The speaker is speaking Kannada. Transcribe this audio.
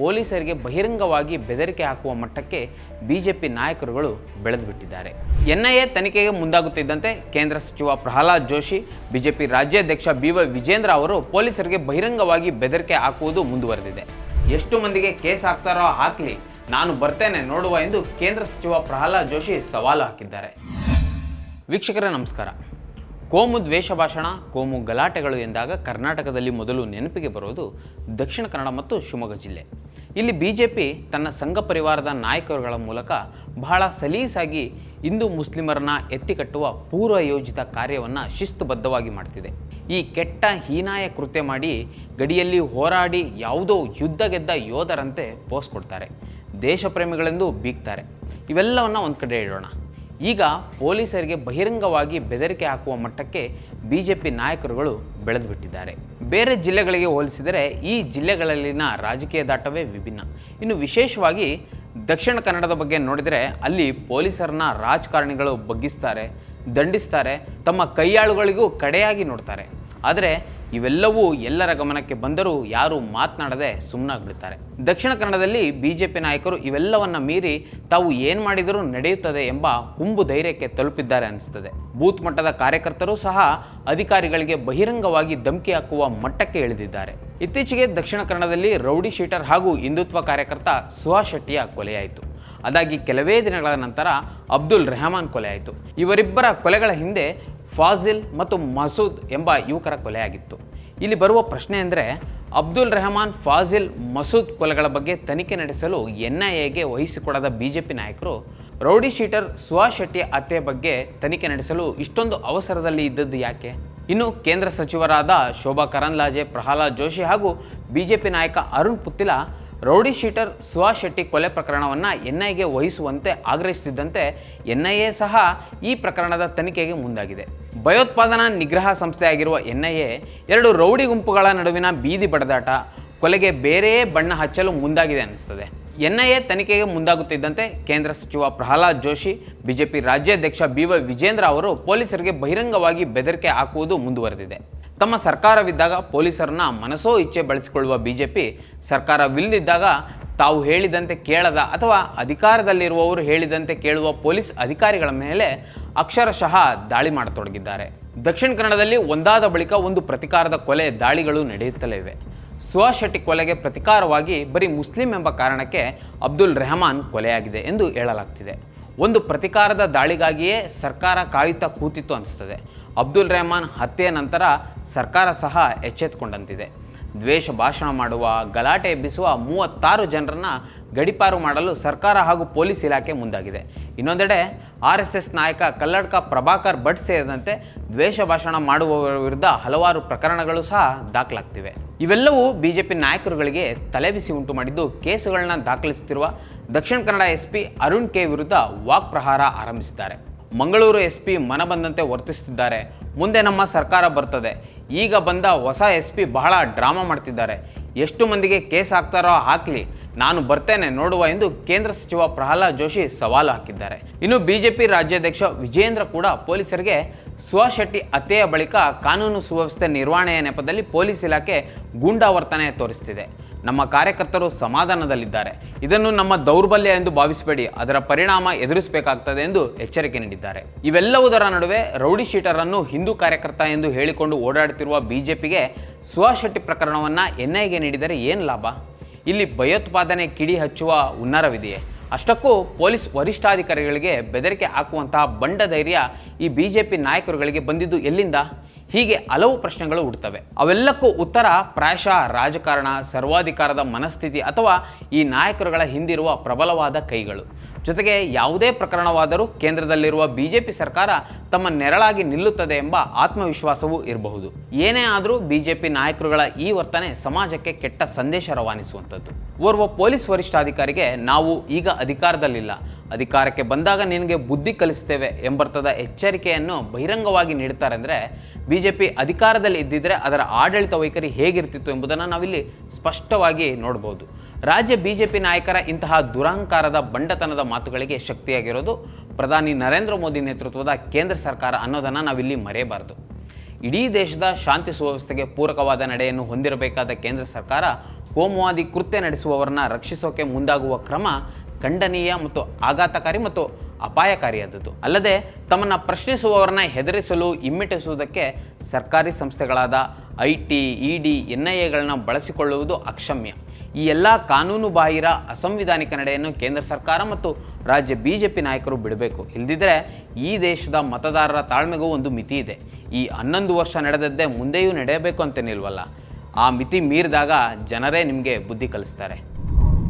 ಪೊಲೀಸರಿಗೆ ಬಹಿರಂಗವಾಗಿ ಬೆದರಿಕೆ ಹಾಕುವ ಮಟ್ಟಕ್ಕೆ ಬಿಜೆಪಿ ನಾಯಕರುಗಳು ಬೆಳೆದುಬಿಟ್ಟಿದ್ದಾರೆ. ಎನ್ಐಎ ತನಿಖೆಗೆ ಮುಂದಾಗುತ್ತಿದ್ದಂತೆ ಕೇಂದ್ರ ಸಚಿವ ಪ್ರಹ್ಲಾದ್ ಜೋಶಿ, ಬಿಜೆಪಿ ರಾಜ್ಯಾಧ್ಯಕ್ಷ ಬಿ ವೈ ವಿಜೇಂದ್ರ ಅವರು ಪೊಲೀಸರಿಗೆ ಬಹಿರಂಗವಾಗಿ ಬೆದರಿಕೆ ಹಾಕುವುದು ಮುಂದುವರೆದಿದೆ. ಎಷ್ಟು ಮಂದಿಗೆ ಕೇಸ್ ಹಾಕ್ತಾರೋ ಹಾಕಲಿ, ನಾನು ಬರ್ತೇನೆ ನೋಡುವ ಎಂದು ಕೇಂದ್ರ ಸಚಿವ ಪ್ರಹ್ಲಾದ್ ಜೋಶಿ ಸವಾಲು ಹಾಕಿದ್ದಾರೆ. ವೀಕ್ಷಕರೇ, ನಮಸ್ಕಾರ. ಕೋಮು ದ್ವೇಷ ಭಾಷಣ, ಕೋಮು ಗಲಾಟೆಗಳು ಎಂದಾಗ ಕರ್ನಾಟಕದಲ್ಲಿ ಮೊದಲು ನೆನಪಿಗೆ ಬರೋದು ದಕ್ಷಿಣ ಕನ್ನಡ ಮತ್ತು ಶಿವಮೊಗ್ಗ ಜಿಲ್ಲೆ. ಇಲ್ಲಿ ಬಿ ಜೆ ಪಿ ತನ್ನ ಸಂಘ ಪರಿವಾರದ ನಾಯಕರುಗಳ ಮೂಲಕ ಬಹಳ ಸಲೀಸಾಗಿ ಹಿಂದೂ ಮುಸ್ಲಿಮರನ್ನ ಎತ್ತಿಕಟ್ಟುವ ಪೂರ್ವ ಯೋಜಿತ ಕಾರ್ಯವನ್ನು ಶಿಸ್ತುಬದ್ಧವಾಗಿ ಮಾಡ್ತಿದೆ. ಈ ಕೆಟ್ಟ ಹೀನಾಯ ಕೃತ್ಯ ಮಾಡಿ ಗಡಿಯಲ್ಲಿ ಹೋರಾಡಿ ಯಾವುದೋ ಯುದ್ಧ ಗೆದ್ದ ಯೋಧರಂತೆ ಪೋಸ್ ಕೊಡ್ತಾರೆ. ದೇಶಪ್ರೇಮಿಗಳೆಂದು ಬೀಗ್ತಾರೆ. ಇವೆಲ್ಲವನ್ನು ಒಂದು ಕಡೆ ಇಡೋಣ. ಈಗ ಪೊಲೀಸರಿಗೆ ಬಹಿರಂಗವಾಗಿ ಬೆದರಿಕೆ ಹಾಕುವ ಮಟ್ಟಕ್ಕೆ ಬಿಜೆಪಿ ನಾಯಕರುಗಳು ಬೆಳೆದುಬಿಟ್ಟಿದ್ದಾರೆ. ಬೇರೆ ಜಿಲ್ಲೆಗಳಿಗೆ ಹೋಲಿಸಿದರೆ ಈ ಜಿಲ್ಲೆಗಳಲ್ಲಿನ ರಾಜಕೀಯ ದಾಟವೇ ವಿಭಿನ್ನ. ಇನ್ನು ವಿಶೇಷವಾಗಿ ದಕ್ಷಿಣ ಕನ್ನಡದ ಬಗ್ಗೆ ನೋಡಿದರೆ ಅಲ್ಲಿ ಪೊಲೀಸರನ್ನ ರಾಜಕಾರಣಿಗಳು ಬಗ್ಗಿಸ್ತಾರೆ, ದಂಡಿಸ್ತಾರೆ, ತಮ್ಮ ಕೈಯಾಳುಗಳಿಗೂ ಕಡೆಯಾಗಿ ನೋಡ್ತಾರೆ. ಆದರೆ ಇವೆಲ್ಲವೂ ಎಲ್ಲರ ಗಮನಕ್ಕೆ ಬಂದರೂ ಯಾರು ಮಾತನಾಡದೆ ಸುಮ್ಮನಾಗ್ಬಿಡ್ತಾರೆ ದಕ್ಷಿಣ ಕನ್ನಡದಲ್ಲಿ ಬಿಜೆಪಿ ನಾಯಕರು ಇವೆಲ್ಲವನ್ನ ಮೀರಿ ತಾವು ಏನು ಮಾಡಿದರೂ ನಡೆಯುತ್ತದೆ ಎಂಬ ಹುಂಬು ಧೈರ್ಯಕ್ಕೆ ತಲುಪಿದ್ದಾರೆ ಅನಿಸ್ತದೆ. ಬೂತ್ ಮಟ್ಟದ ಕಾರ್ಯಕರ್ತರು ಸಹ ಅಧಿಕಾರಿಗಳಿಗೆ ಬಹಿರಂಗವಾಗಿ ಧಮಕಿ ಹಾಕುವ ಮಟ್ಟಕ್ಕೆ ಇಳಿದಿದ್ದಾರೆ. ಇತ್ತೀಚೆಗೆ ದಕ್ಷಿಣ ಕನ್ನಡದಲ್ಲಿ ರೌಡಿ ಶೀಟರ್ ಹಾಗೂ ಹಿಂದುತ್ವ ಕಾರ್ಯಕರ್ತ ಸುಹಾಸ್ ಶೆಟ್ಟಿಯ ಕೊಲೆಯಾಯಿತು. ಅದಾಗಿ ಕೆಲವೇ ದಿನಗಳ ನಂತರ ಅಬ್ದುಲ್ ರೆಹಮಾನ್ ಕೊಲೆ ಆಯಿತು ಇವರಿಬ್ಬರ ಕೊಲೆಗಳ ಹಿಂದೆ ಫಾಜಿಲ್ ಮತ್ತು ಮಸೂದ್ ಎಂಬ ಯುವಕರ ಕೊಲೆಯಾಗಿತ್ತು. ಇಲ್ಲಿ ಬರುವ ಪ್ರಶ್ನೆ ಅಂದರೆ ಅಬ್ದುಲ್ ರೆಹಮಾನ್, ಫಾಜಿಲ್, ಮಸೂದ್ ಕೊಲೆಗಳ ಬಗ್ಗೆ ತನಿಖೆ ನಡೆಸಲು ಎನ್ ಐ ಎಗೆ ವಹಿಸಿಕೊಡದ ಬಿಜೆಪಿ ನಾಯಕರು, ರೌಡಿ ಶೀಟರ್ ಸುಹಾಸ್ ಶೆಟ್ಟಿ ಹತ್ಯೆ ಬಗ್ಗೆ ತನಿಖೆ ನಡೆಸಲು ಇಷ್ಟೊಂದು ಅವಸರದಲ್ಲಿ ಇದ್ದದ್ದು ಯಾಕೆ? ಇನ್ನು ಕೇಂದ್ರ ಸಚಿವರಾದ ಶೋಭಾ ಕರಂದ್ಲಾಜೆ, ಪ್ರಹ್ಲಾದ್ ಜೋಶಿ ಹಾಗೂ ಬಿಜೆಪಿ ನಾಯಕ ಅರುಣ್ ಪುತ್ತಿಲ ರೌಡಿ ಶೀಟರ್ ಸುಹಾಸ್ ಶೆಟ್ಟಿ ಕೊಲೆ ಪ್ರಕರಣವನ್ನು ಎನ್ ಐಗೆ ವಹಿಸುವಂತೆ ಆಗ್ರಹಿಸುತ್ತಿದ್ದಂತೆ ಎನ್ ಐ ಎ ಸಹ ಈ ಪ್ರಕರಣದ ತನಿಖೆಗೆ ಮುಂದಾಗಿದೆ. ಭಯೋತ್ಪಾದನಾ ನಿಗ್ರಹ ಸಂಸ್ಥೆಯಾಗಿರುವ ಎನ್ ಐ ಎ ಎರಡು ರೌಡಿ ಗುಂಪುಗಳ ನಡುವಿನ ಬೀದಿ ಬಡದಾಟ, ಕೊಲೆಗೆ ಬೇರೆಯೇ ಬಣ್ಣ ಹಚ್ಚಲು ಮುಂದಾಗಿದೆ ಅನಿಸ್ತದೆ ಎನ್ ಐ ಎ ತನಿಖೆಗೆ ಮುಂದಾಗುತ್ತಿದ್ದಂತೆ ಕೇಂದ್ರ ಸಚಿವ ಪ್ರಹ್ಲಾದ್ ಜೋಶಿ, ಬಿಜೆಪಿ ರಾಜ್ಯಾಧ್ಯಕ್ಷ ಬಿ ವೈ ವಿಜೇಂದ್ರ ಅವರು ಪೊಲೀಸರಿಗೆ ಬಹಿರಂಗವಾಗಿ ಬೆದರಿಕೆ ಹಾಕುವುದು ಮುಂದುವರೆದಿದೆ. ತಮ್ಮ ಸರ್ಕಾರವಿದ್ದಾಗ ಪೊಲೀಸರನ್ನ ಮನಸೋ ಇಚ್ಛೆ ಬಳಸಿಕೊಳ್ಳುವ ಬಿಜೆಪಿ ಸರ್ಕಾರವಿಲ್ಲದಿದ್ದಾಗ ತಾವು ಹೇಳಿದಂತೆ ಕೇಳದ ಅಥವಾ ಅಧಿಕಾರದಲ್ಲಿರುವವರು ಹೇಳಿದಂತೆ ಕೇಳುವ ಪೊಲೀಸ್ ಅಧಿಕಾರಿಗಳ ಮೇಲೆ ಅಕ್ಷರಶಃ ದಾಳಿ ಮಾಡತೊಡಗಿದ್ದಾರೆ. ದಕ್ಷಿಣ ಕನ್ನಡದಲ್ಲಿ ಒಂದಾದ ಬಳಿಕ ಒಂದು ಪ್ರತಿಕಾರದ ಕೊಲೆ ದಾಳಿಗಳು ನಡೆಯುತ್ತಲೇ ಇವೆ. ಸುಹಾಸ್ ಶೆಟ್ಟಿ ಕೊಲೆಗೆ ಪ್ರತಿಕಾರವಾಗಿ ಬರೀ ಮುಸ್ಲಿಂ ಎಂಬ ಕಾರಣಕ್ಕೆ ಅಬ್ದುಲ್ ರೆಹಮಾನ್ ಕೊಲೆಯಾಗಿದೆ ಎಂದು ಹೇಳಲಾಗ್ತಿದೆ. ಒಂದು ಪ್ರತಿಕಾರದ ದಾಳಿಗಾಗಿಯೇ ಸರ್ಕಾರ ಕಾಯುತ್ತಾ ಕೂತಿತ್ತು ಅನಿಸ್ತದೆ. ಅಬ್ದುಲ್ ರೆಹಮಾನ್ ಹತ್ಯೆಯ ನಂತರ ಸರ್ಕಾರ ಸಹ ಎಚ್ಚೆತ್ತುಕೊಂಡಂತಿದೆ ದ್ವೇಷ ಭಾಷಣ ಮಾಡುವ, ಗಲಾಟೆ ಎಬ್ಬಿಸುವ ಮೂವತ್ತಾರು ಜನರನ್ನು ಗಡಿಪಾರು ಮಾಡಲು ಸರ್ಕಾರ ಹಾಗೂ ಪೊಲೀಸ್ ಇಲಾಖೆ ಮುಂದಾಗಿದೆ. ಇನ್ನೊಂದೆಡೆ ಆರ್ ಎಸ್ ಎಸ್ ನಾಯಕ ಕಲ್ಲಡ್ಕ ಪ್ರಭಾಕರ್ ಭಟ್ ಸೇರಿದಂತೆ ದ್ವೇಷ ಭಾಷಣ ಮಾಡುವವರ ವಿರುದ್ಧ ಹಲವಾರು ಪ್ರಕರಣಗಳು ಸಹ ದಾಖಲಾಗ್ತಿವೆ. ಇವೆಲ್ಲವೂ ಬಿಜೆಪಿ ನಾಯಕರುಗಳಿಗೆ ತಲೆಬಿಸಿ ಉಂಟು ಮಾಡಿದ್ದು ಕೇಸುಗಳನ್ನ ದಾಖಲಿಸುತ್ತಿರುವ Dakshina Kannada S P Arun K ವಿರುದ್ಧ ವಾಕ್ ಪ್ರಹಾರ ಆರಂಭಿಸಿದ್ದಾರೆ. ಮಂಗಳೂರು ಎಸ್ ಪಿ ಮನಬಂದಂತೆ ವರ್ತಿಸುತ್ತಿದ್ದಾರೆ. ಮುಂದೆ ನಮ್ಮ ಸರ್ಕಾರ ಬರ್ತದೆ. ಈಗ ಬಂದ ಹೊಸ ಎಸ್ ಪಿ ಬಹಳ ಡ್ರಾಮಾ ಮಾಡ್ತಿದ್ದಾರೆ. ಎಷ್ಟು ಮಂದಿಗೆ ಕೇಸ್ ಹಾಕ್ತಾರೋ ಹಾಕಲಿ, ನಾನು ಬರ್ತೇನೆ ನೋಡುವ ಎಂದು ಕೇಂದ್ರ ಸಚಿವ ಪ್ರಹ್ಲಾದ್ ಜೋಶಿ ಸವಾಲು ಹಾಕಿದ್ದಾರೆ. ಇನ್ನು ಬಿಜೆಪಿ ರಾಜ್ಯಾಧ್ಯಕ್ಷ ವಿಜೇಂದ್ರ ಕೂಡ ಪೊಲೀಸರಿಗೆ ಸ್ವಶೆಟ್ಟಿ ಶೆಟ್ಟಿ ಹತ್ಯೆಯ ಬಳಿಕ ಕಾನೂನು ಸುವ್ಯವಸ್ಥೆ ನಿರ್ವಹಣೆಯ ನೆಪದಲ್ಲಿ ಪೊಲೀಸ್ ಇಲಾಖೆ ಗೂಂಡಾವರ್ತನೆ ತೋರಿಸ್ತಿದೆ. ನಮ್ಮ ಕಾರ್ಯಕರ್ತರು ಸಮಾಧಾನದಲ್ಲಿದ್ದಾರೆ. ಇದನ್ನು ನಮ್ಮ ದೌರ್ಬಲ್ಯ ಎಂದು ಭಾವಿಸಬೇಡಿ. ಅದರ ಪರಿಣಾಮ ಎದುರಿಸಬೇಕಾಗ್ತದೆ ಎಂದು ಎಚ್ಚರಿಕೆ ನೀಡಿದ್ದಾರೆ. ಇವೆಲ್ಲವುದರ ನಡುವೆ ರೌಡಿ ಶೀಟರ್ ಅನ್ನು ಹಿಂದೂ ಕಾರ್ಯಕರ್ತ ಎಂದು ಹೇಳಿಕೊಂಡು ಓಡಾಡುತ್ತಿರುವ ಬಿಜೆಪಿಗೆ ಪಿಗೆ ಶೆಟ್ಟಿ ಪ್ರಕರಣವನ್ನು ಎನ್ಐಗೆ ನೀಡಿದರೆ ಏನು ಲಾಭ? ಇಲ್ಲಿ ಭಯೋತ್ಪಾದನೆ ಕಿಡಿ ಹಚ್ಚುವ ಹುನ್ನಾರವಿದೆಯೇ? ಅಷ್ಟಕ್ಕೂ ಪೊಲೀಸ್ ವರಿಷ್ಠಾಧಿಕಾರಿಗಳಿಗೆ ಬೆದರಿಕೆ ಹಾಕುವಂತಹ ಬಂಡ ಧೈರ್ಯ ಈ ಬಿಜೆಪಿ ನಾಯಕರುಗಳಿಗೆ ಬಂದಿದ್ದು ಎಲ್ಲಿಂದ? ಹೀಗೆ ಹಲವು ಪ್ರಶ್ನೆಗಳು ಹುಡ್ತವೆ. ಅವೆಲ್ಲಕ್ಕೂ ಉತ್ತರ ಪ್ರಾಯಶಃ, ರಾಜಕಾರಣ, ಸರ್ವಾಧಿಕಾರದ ಮನಸ್ಥಿತಿ ಅಥವಾ ಈ ನಾಯಕರುಗಳ ಹಿಂದಿರುವ ಪ್ರಬಲವಾದ ಕೈಗಳು. ಜೊತೆಗೆ ಯಾವುದೇ ಪ್ರಕರಣವಾದರೂ ಕೇಂದ್ರದಲ್ಲಿರುವ ಬಿಜೆಪಿ ಸರ್ಕಾರ ತಮ್ಮ ನೆರಳಾಗಿ ನಿಲ್ಲುತ್ತದೆ ಎಂಬ ಆತ್ಮವಿಶ್ವಾಸವೂ ಇರಬಹುದು. ಏನೇ ಆದರೂ ಬಿಜೆಪಿ ನಾಯಕರುಗಳ ಈ ವರ್ತನೆ ಸಮಾಜಕ್ಕೆ ಕೆಟ್ಟ ಸಂದೇಶ ರವಾನಿಸುವಂಥದ್ದು. ಓರ್ವ ಪೊಲೀಸ್ ವರಿಷ್ಠಾಧಿಕಾರಿಗೆ ನಾವು ಈಗ ಅಧಿಕಾರದಲ್ಲಿಲ್ಲ. ಅಧಿಕಾರಕ್ಕೆ ಬಂದಾಗ ನಿನಗೆ ಬುದ್ಧಿ ಕಲಿಸ್ತೇವೆ ಎಂಬರ್ಥದ ಎಚ್ಚರಿಕೆಯನ್ನು ಬಹಿರಂಗವಾಗಿ ನೀಡ್ತಾರೆ ಅಂದರೆ ಬಿ ಜೆ ಪಿ ಅಧಿಕಾರದಲ್ಲಿ ಇದ್ದಿದ್ದರೆ ಅದರ ಆಡಳಿತ ವೈಖರಿ ಹೇಗಿರ್ತಿತ್ತು ಎಂಬುದನ್ನು ನಾವಿಲ್ಲಿ ಸ್ಪಷ್ಟವಾಗಿ ನೋಡ್ಬೋದು. ರಾಜ್ಯ ಬಿ ಜೆ ಪಿ ನಾಯಕರ ಇಂತಹ ದುರಹಂಕಾರದ ಬಂಡತನದ ಮಾತುಗಳಿಗೆ ಶಕ್ತಿಯಾಗಿರೋದು ಪ್ರಧಾನಿ ನರೇಂದ್ರ ಮೋದಿ ನೇತೃತ್ವದ ಕೇಂದ್ರ ಸರ್ಕಾರ ಅನ್ನೋದನ್ನು ನಾವಿಲ್ಲಿ ಮರೆಯಬಾರದು. ಇಡೀ ದೇಶದ ಶಾಂತಿ ಸುವ್ಯವಸ್ಥೆಗೆ ಪೂರಕವಾದ ನಡೆಯನ್ನು ಹೊಂದಿರಬೇಕಾದ ಕೇಂದ್ರ ಸರ್ಕಾರ ಕೋಮುವಾದಿ ಕೃತ್ಯ ನಡೆಸುವವರನ್ನ ರಕ್ಷಿಸೋಕೆ ಮುಂದಾಗುವ ಕ್ರಮ ಖಂಡನೀಯ ಮತ್ತು ಆಘಾತಕಾರಿ ಮತ್ತು ಅಪಾಯಕಾರಿಯಾದದ್ದು ಅಲ್ಲದೆ ತಮ್ಮನ್ನು ಪ್ರಶ್ನಿಸುವವರನ್ನ ಹೆದರಿಸಲು ಹಿಮ್ಮೆಟ್ಟಿಸುವುದಕ್ಕೆ ಸರ್ಕಾರಿ ಸಂಸ್ಥೆಗಳಾದ I T, E D, N I ಎಗಳನ್ನ ಬಳಸಿಕೊಳ್ಳುವುದು ಅಕ್ಷಮ್ಯ. ಈ ಎಲ್ಲ ಕಾನೂನು ಬಾಹಿರ ಅಸಂವಿಧಾನಿಕ ನಡೆಯನ್ನು ಕೇಂದ್ರ ಸರ್ಕಾರ ಮತ್ತು ರಾಜ್ಯ ಬಿ ಜೆ ಪಿ ನಾಯಕರು ಬಿಡಬೇಕು. ಇಲ್ಲದಿದ್ದರೆ ಈ ದೇಶದ ಮತದಾರರ ತಾಳ್ಮೆಗೂ ಒಂದು ಮಿತಿ ಇದೆ. ಈ ಹನ್ನೊಂದು ವರ್ಷ ನಡೆದದ್ದೇ ಮುಂದೆಯೂ ನಡೆಯಬೇಕು ಅಂತೇನಿಲ್ವಲ್ಲ ಆ ಮಿತಿ ಮೀರಿದಾಗ ಜನರೇ ನಿಮಗೆ ಬುದ್ಧಿ ಕಲಿಸ್ತಾರೆ.